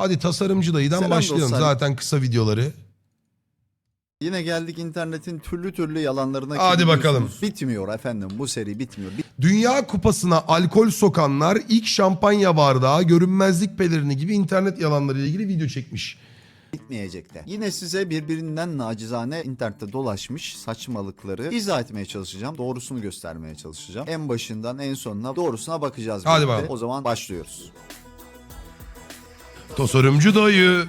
Hadi tasarımcı dayıdan Selam başlayalım dostlar. zaten kısa videoları. Yine geldik internetin türlü türlü yalanlarına. Hadi bakalım. Bitmiyor efendim bu seri bitmiyor. Dünya Kupası'na alkol sokanlar ilk şampanya bardağı, görünmezlik pelerini gibi internet yalanlarıyla ilgili video çekmiş. Bitmeyecek de. Yine size birbirinden nacizane internette dolaşmış saçmalıkları izah etmeye çalışacağım. Doğrusunu göstermeye çalışacağım. En başından en sonuna doğrusuna bakacağız. Hadi birlikte. bakalım. O zaman başlıyoruz. Tasarımcı dayı.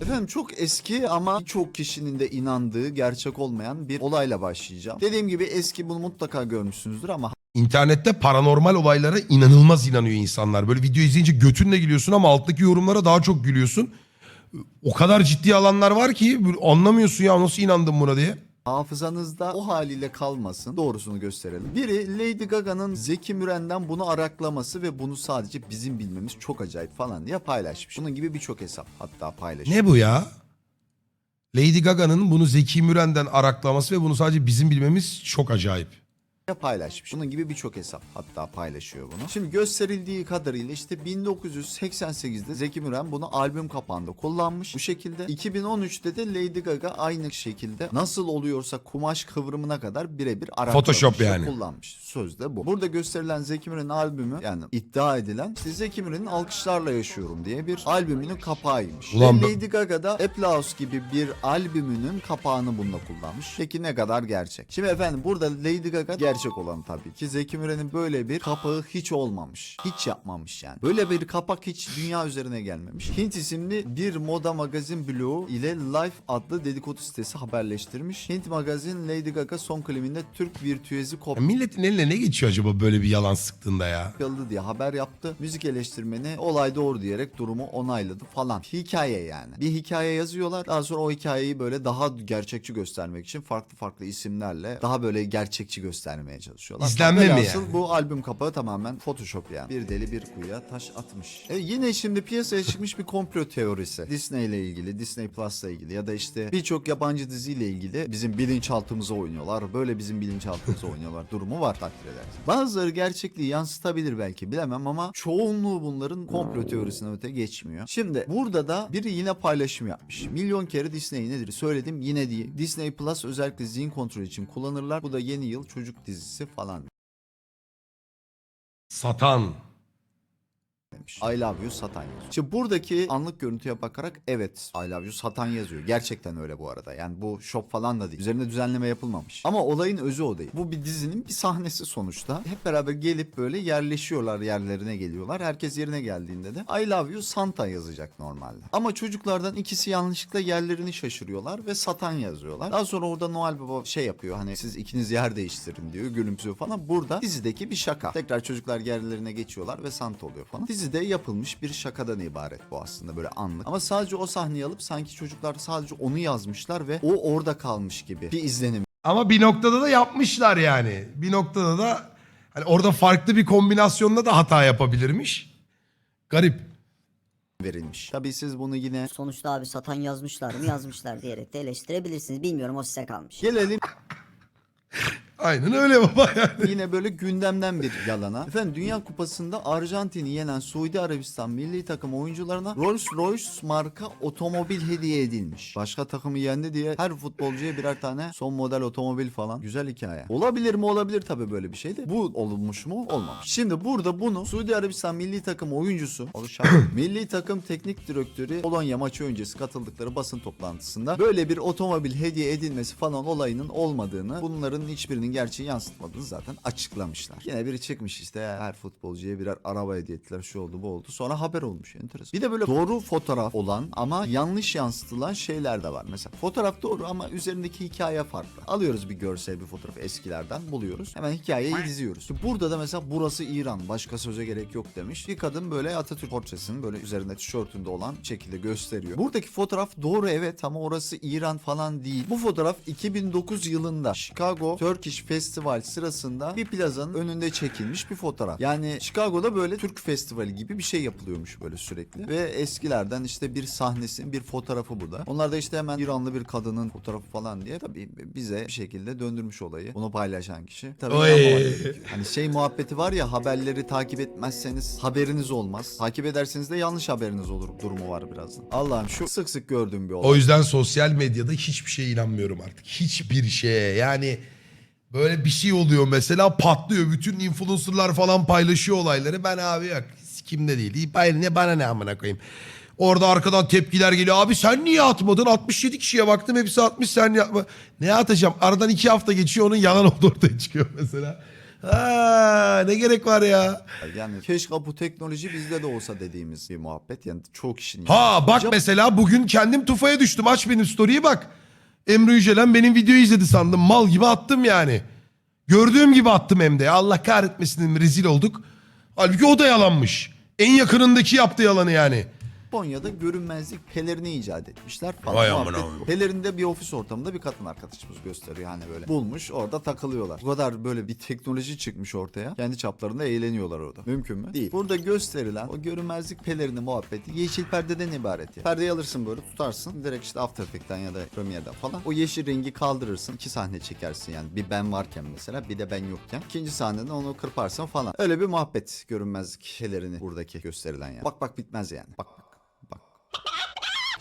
Efendim çok eski ama birçok kişinin de inandığı gerçek olmayan bir olayla başlayacağım. Dediğim gibi eski bunu mutlaka görmüşsünüzdür ama İnternette paranormal olaylara inanılmaz inanıyor insanlar. Böyle video izleyince götünle gülüyorsun ama alttaki yorumlara daha çok gülüyorsun. O kadar ciddi alanlar var ki anlamıyorsun ya nasıl inandın buna diye. Hafızanızda o haliyle kalmasın. Doğrusunu gösterelim. Biri Lady Gaga'nın Zeki Müren'den bunu araklaması ve bunu sadece bizim bilmemiz çok acayip falan diye paylaşmış. Bunun gibi birçok hesap hatta paylaşmış. Ne bu ya? Lady Gaga'nın bunu Zeki Müren'den araklaması ve bunu sadece bizim bilmemiz çok acayip. Paylaşmış. Bunun gibi birçok hesap hatta paylaşıyor bunu. Şimdi gösterildiği kadarıyla işte 1988'de Zeki Müren bunu albüm kapağında kullanmış. Bu şekilde 2013'te de Lady Gaga aynı şekilde nasıl oluyorsa kumaş kıvrımına kadar birebir araklamış Photoshop yani. kullanmış. Sözde bu. Burada gösterilen Zeki Müren'in albümü yani iddia edilen işte Zeki Müren'in Alkışlarla Yaşıyorum diye bir albümünün kapağıymış. Ulan Ve Lady Gaga da Applause gibi bir albümünün kapağını bununla kullanmış. Peki ne kadar gerçek? Şimdi efendim burada Lady Gaga gerçek olan tabii ki. Zeki Müren'in böyle bir kapağı hiç olmamış. Hiç yapmamış yani. Böyle bir kapak hiç dünya üzerine gelmemiş. Hint isimli bir moda magazin bloğu ile Life adlı dedikodu sitesi haberleştirmiş. Hint magazin Lady Gaga son klibinde Türk virtüezi Ya milletin eline ne geçiyor acaba böyle bir yalan sıktığında ya? diye haber yaptı. Müzik eleştirmeni olay doğru diyerek durumu onayladı falan. Hikaye yani. Bir hikaye yazıyorlar. Daha sonra o hikayeyi böyle daha gerçekçi göstermek için farklı farklı isimlerle daha böyle gerçekçi göstermeye çalışıyorlar. İzlenme mi Velhasıl yani? bu albüm kapağı tamamen Photoshop yani. Bir deli bir kuyuya taş atmış. E yine şimdi piyasaya çıkmış bir komplo teorisi. Disney ile ilgili, Disney Plus'la ilgili ya da işte birçok yabancı diziyle ilgili bizim bilinçaltımıza oynuyorlar. Böyle bizim bilinçaltımıza oynuyorlar. Durumu var takdir edersin. Bazıları gerçekliği yansıtabilir belki bilemem ama çoğunluğu bunların komplo teorisine öte geçmiyor. Şimdi burada da biri yine paylaşım yapmış. Milyon kere Disney nedir söyledim yine değil. Disney Plus özellikle zihin kontrolü için kullanırlar. Bu da yeni yıl çocuk dizisi falan Satan. Demiş. I love you Satan yazıyor. Şimdi buradaki anlık görüntüye bakarak evet I love you Satan yazıyor. Gerçekten öyle bu arada. Yani bu shop falan da değil. Üzerine düzenleme yapılmamış. Ama olayın özü o değil. Bu bir dizinin bir sahnesi sonuçta. Hep beraber gelip böyle yerleşiyorlar yerlerine geliyorlar. Herkes yerine geldiğinde de I love you Santa yazacak normalde. Ama çocuklardan ikisi yanlışlıkla yerlerini şaşırıyorlar ve Satan yazıyorlar. Daha sonra orada Noel Baba şey yapıyor hani siz ikiniz yer değiştirin diyor gülümsüyor falan. Burada dizideki bir şaka. Tekrar çocuklar yerlerine geçiyorlar ve Santa oluyor falan. Dizide yapılmış bir şakadan ibaret bu aslında böyle anlık. Ama sadece o sahneyi alıp sanki çocuklar sadece onu yazmışlar ve o orada kalmış gibi bir izlenim Ama bir noktada da yapmışlar yani. Bir noktada da hani orada farklı bir kombinasyonla da hata yapabilirmiş. Garip. verilmiş. Tabii siz bunu yine Sonuçta abi satan yazmışlar mı yazmışlar diyerek de eleştirebilirsiniz. Bilmiyorum o size kalmış. gelelim Aynen öyle baba yani. Yine böyle gündemden bir yalana. Efendim Dünya Kupası'nda Arjantin'i yenen Suudi Arabistan milli takım oyuncularına Rolls Royce marka otomobil hediye edilmiş. Başka takımı yendi diye her futbolcuya birer tane son model otomobil falan. Güzel hikaye. Olabilir mi? Olabilir tabii böyle bir şey de. Bu olmuş mu? Olmamış. Şimdi burada bunu Suudi Arabistan milli takım oyuncusu oluşan milli takım teknik direktörü Polonya maçı öncesi katıldıkları basın toplantısında böyle bir otomobil hediye edilmesi falan olayının olmadığını bunların hiçbirinin gerçeği yansıtmadığını zaten açıklamışlar. Yine biri çıkmış işte her futbolcuya birer araba hediye ettiler şu oldu bu oldu sonra haber olmuş enteresan. Bir de böyle doğru fotoğraf olan ama yanlış yansıtılan şeyler de var. Mesela fotoğraf doğru ama üzerindeki hikaye farklı. Alıyoruz bir görsel bir fotoğraf eskilerden buluyoruz. Hemen hikayeyi diziyoruz. Burada da mesela burası İran başka söze gerek yok demiş. Bir kadın böyle Atatürk portresinin böyle üzerinde tişörtünde olan şekilde gösteriyor. Buradaki fotoğraf doğru evet ama orası İran falan değil. Bu fotoğraf 2009 yılında Chicago Turkish British Festival sırasında bir plazanın önünde çekilmiş bir fotoğraf. Yani Chicago'da böyle Türk Festivali gibi bir şey yapılıyormuş böyle sürekli. Ve eskilerden işte bir sahnesin bir fotoğrafı burada. Onlar da işte hemen İranlı bir kadının fotoğrafı falan diye tabii bize bir şekilde döndürmüş olayı. Bunu paylaşan kişi. Tabii. Hani şey muhabbeti var ya haberleri takip etmezseniz haberiniz olmaz. Takip ederseniz de yanlış haberiniz olur durumu var birazdan. Allah'ım şu sık sık gördüğüm bir olay. O yüzden sosyal medyada hiçbir şeye inanmıyorum artık. Hiçbir şeye. Yani böyle bir şey oluyor mesela patlıyor. Bütün influencerlar falan paylaşıyor olayları. Ben abi yok kimde değil. Hayır ne bana ne amına koyayım. Orada arkadan tepkiler geliyor. Abi sen niye atmadın? 67 kişiye baktım hepsi atmış sen niye atma? Ne atacağım? Aradan iki hafta geçiyor onun yalan olduğu ortaya çıkıyor mesela. Ha, ne gerek var ya? Yani keşke bu teknoloji bizde de olsa dediğimiz bir muhabbet. Yani çoğu kişinin. Ha bak mesela bugün kendim tufaya düştüm. Aç benim story'i bak. Emre Yücelen benim videoyu izledi sandım. Mal gibi attım yani. Gördüğüm gibi attım hem de. Allah kahretmesin rezil olduk. Halbuki o da yalanmış. En yakınındaki yaptı yalanı yani. Japonya'da görünmezlik pelerini icat etmişler falan. Vay. Pelerinde bir ofis ortamında bir kadın arkadaşımız gösteriyor hani böyle. Bulmuş orada takılıyorlar. Bu kadar böyle bir teknoloji çıkmış ortaya. Kendi çaplarında eğleniyorlar orada. Mümkün mü? Değil. Burada gösterilen o görünmezlik pelerini muhabbeti yeşil perdeden ibaret ya. Perdeyi alırsın böyle tutarsın. Direkt işte After Effects'ten ya da Premiere'den falan. O yeşil rengi kaldırırsın. iki sahne çekersin yani. Bir ben varken mesela bir de ben yokken. İkinci sahnede onu kırparsın falan. Öyle bir muhabbet görünmezlik pelerini buradaki gösterilen yani. Bak bak bitmez yani. Bak. Bak.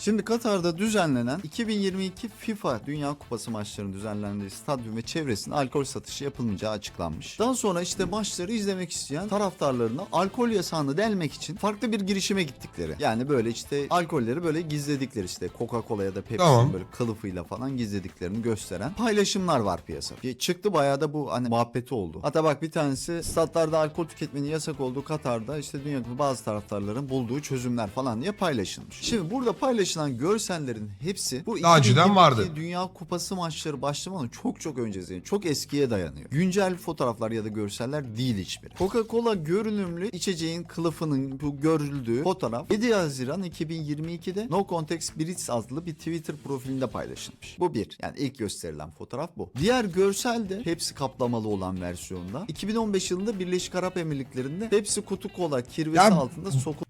Şimdi Katar'da düzenlenen 2022 FIFA Dünya Kupası maçlarının düzenlendiği stadyum ve çevresinde alkol satışı yapılmayacağı açıklanmış. Daha sonra işte maçları izlemek isteyen taraftarlarına alkol yasağını delmek için farklı bir girişime gittikleri. Yani böyle işte alkolleri böyle gizledikleri işte Coca-Cola ya da Pepsi'nin Tamam. böyle kılıfıyla falan gizlediklerini gösteren paylaşımlar var piyasada. Çıktı bayağı da bu hani muhabbeti oldu. Hatta bak bir tanesi statlarda alkol tüketmenin yasak olduğu Katar'da işte dünyadaki bazı taraftarların bulduğu çözümler falan diye paylaşılmış. Şimdi burada paylaşılan görsellerin hepsi bu Daha önceden 2022 vardı. Dünya Kupası maçları başlamadan çok çok öncesi. Çok eskiye dayanıyor. Güncel fotoğraflar ya da görseller değil hiçbiri. Coca-Cola görünümlü içeceğin kılıfının bu görüldüğü fotoğraf 7 Haziran 2022'de No Context Brits adlı bir Twitter profilinde paylaşılmış. Bu bir. Yani ilk gösterilen fotoğraf bu. Diğer görsel de hepsi kaplamalı olan versiyonda 2015 yılında Birleşik Arap Emirlikleri'nde hepsi kutu kola kirvesi Ya- altında sokulmuş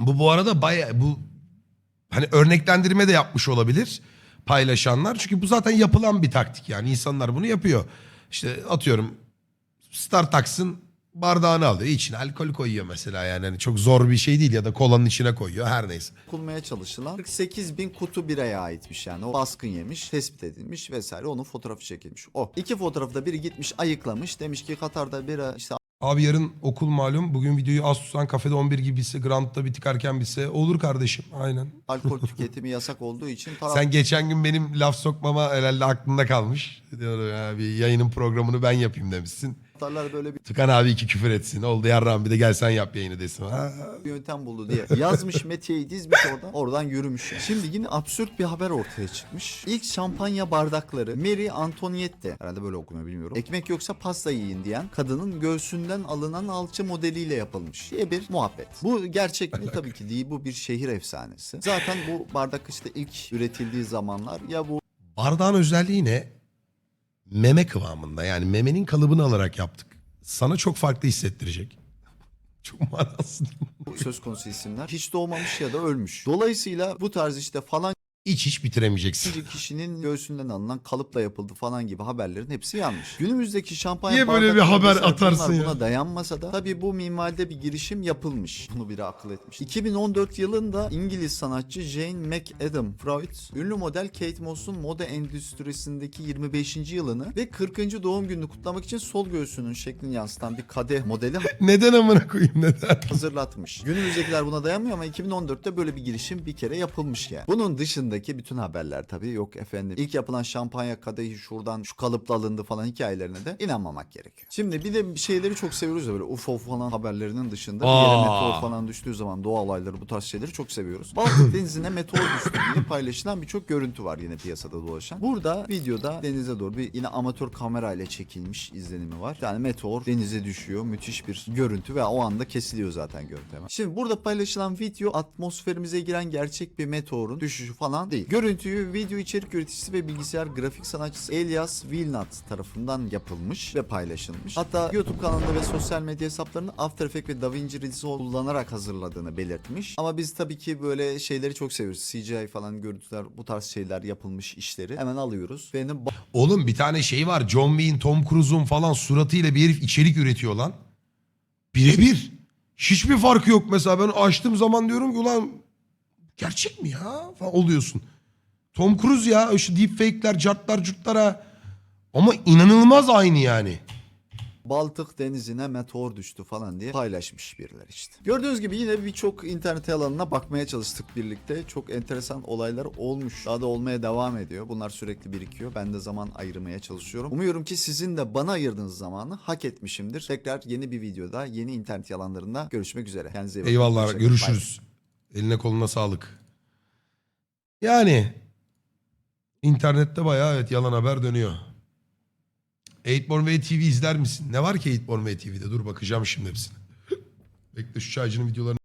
Bu bu arada baya bu hani örneklendirme de yapmış olabilir paylaşanlar. Çünkü bu zaten yapılan bir taktik yani insanlar bunu yapıyor. İşte atıyorum Startaks'ın bardağını alıyor. içine alkol koyuyor mesela yani. Hani çok zor bir şey değil ya da kolanın içine koyuyor her neyse. Kulmaya çalışılan 48 bin kutu biraya aitmiş yani. O baskın yemiş, tespit edilmiş vesaire. Onun fotoğrafı çekilmiş. O. İki fotoğrafı da biri gitmiş ayıklamış. Demiş ki Katar'da bira işte Abi yarın okul malum. Bugün videoyu Asus'tan kafede 11 gibi bitse, Grand'da bir tıkarken bitse olur kardeşim. Aynen. alkol tüketimi yasak olduğu için taraf Sen geçen gün benim laf sokmama herhalde aklında kalmış. Diyorum ya bir yayının programını ben yapayım demişsin. Taraftarlar böyle bir Tıkan abi iki küfür etsin. Oldu yarram bir de gel sen yap yayını desin. Ha. yöntem buldu diye yazmış Mete'yi dizmiş oradan. Oradan yürümüş. Şimdi yine absürt bir haber ortaya çıkmış. İlk şampanya bardakları Mary Antoniette herhalde böyle okunuyor bilmiyorum. Ekmek yoksa pasta yiyin diyen kadının göğsünden alınan alçı modeliyle yapılmış diye bir muhabbet. Bu gerçek mi? Tabii ki değil. Bu bir şehir efsanesi. Zaten bu bardak işte ilk üretildiği zamanlar ya bu Bardağın özelliği ne? Meme kıvamında yani memenin kalıbını alarak yaptık. Sana çok farklı hissettirecek. Çok manasız. söz konusu isimler hiç doğmamış ya da ölmüş. Dolayısıyla bu tarz işte falan İç hiç bitiremeyeceksin. Bir kişinin göğsünden alınan kalıpla yapıldı falan gibi haberlerin hepsi yanlış. Günümüzdeki şampanya Niye böyle bir haber atarsın bunlar ya? Buna dayanmasa da tabii bu minvalde bir girişim yapılmış. Bunu biri akıl etmiş. 2014 yılında İngiliz sanatçı Jane McAdam Freud, ünlü model Kate Moss'un moda endüstrisindeki 25. yılını ve 40. doğum gününü kutlamak için sol göğsünün şeklini yansıtan bir kadeh modeli Neden amına koyayım neden? hazırlatmış. Günümüzdekiler buna dayanmıyor ama 2014'te böyle bir girişim bir kere yapılmış yani. Bunun dışındaki bütün haberler tabii yok efendim. İlk yapılan şampanya kadehi şuradan şu kalıpla alındı falan hikayelerine de inanmamak gerekiyor. Şimdi bir de bir şeyleri çok seviyoruz ya böyle UFO falan haberlerinin dışında bir yere meteor falan düştüğü zaman doğa olayları bu tarz şeyleri çok seviyoruz. Baltık denizine meteor düştü diye paylaşılan birçok görüntü var yine piyasada dolaşan. Burada videoda denize doğru bir yine amatör kamera ile çekilmiş izlenimi var. Yani meteor denize düşüyor. Müthiş bir görüntü ve o anda kesiliyor zaten görüntü hemen. Şimdi burada paylaşılan video atmosferimize giren gerçek bir meteorun düşüşü falan falan değil. Görüntüyü video içerik üreticisi ve bilgisayar grafik sanatçısı Elias Wilnat tarafından yapılmış ve paylaşılmış. Hatta YouTube kanalında ve sosyal medya hesaplarını After Effects ve DaVinci Resolve kullanarak hazırladığını belirtmiş. Ama biz tabii ki böyle şeyleri çok seviyoruz. CGI falan görüntüler bu tarz şeyler yapılmış işleri hemen alıyoruz. Benim Oğlum bir tane şey var. John Wayne, Tom Cruise'un falan suratıyla bir herif içerik üretiyor lan. Birebir. Hiçbir farkı yok mesela. Ben açtığım zaman diyorum ki ulan gerçek mi ya? Falan oluyorsun. Tom Cruise ya. Şu deepfake'ler, cartlar, curtlara. Ama inanılmaz aynı yani. Baltık denizine meteor düştü falan diye paylaşmış birileri işte. Gördüğünüz gibi yine birçok internet alanına bakmaya çalıştık birlikte. Çok enteresan olaylar olmuş. Daha da olmaya devam ediyor. Bunlar sürekli birikiyor. Ben de zaman ayırmaya çalışıyorum. Umuyorum ki sizin de bana ayırdığınız zamanı hak etmişimdir. Tekrar yeni bir videoda, yeni internet yalanlarında görüşmek üzere. Kendinize iyi bakın. Eyvallah. Kalın. Bye. Eline koluna sağlık. Yani internette bayağı evet yalan haber dönüyor. 8born Way TV izler misin? Ne var ki 8born Way TV'de? Dur bakacağım şimdi hepsine. Bekle şu çaycının videolarını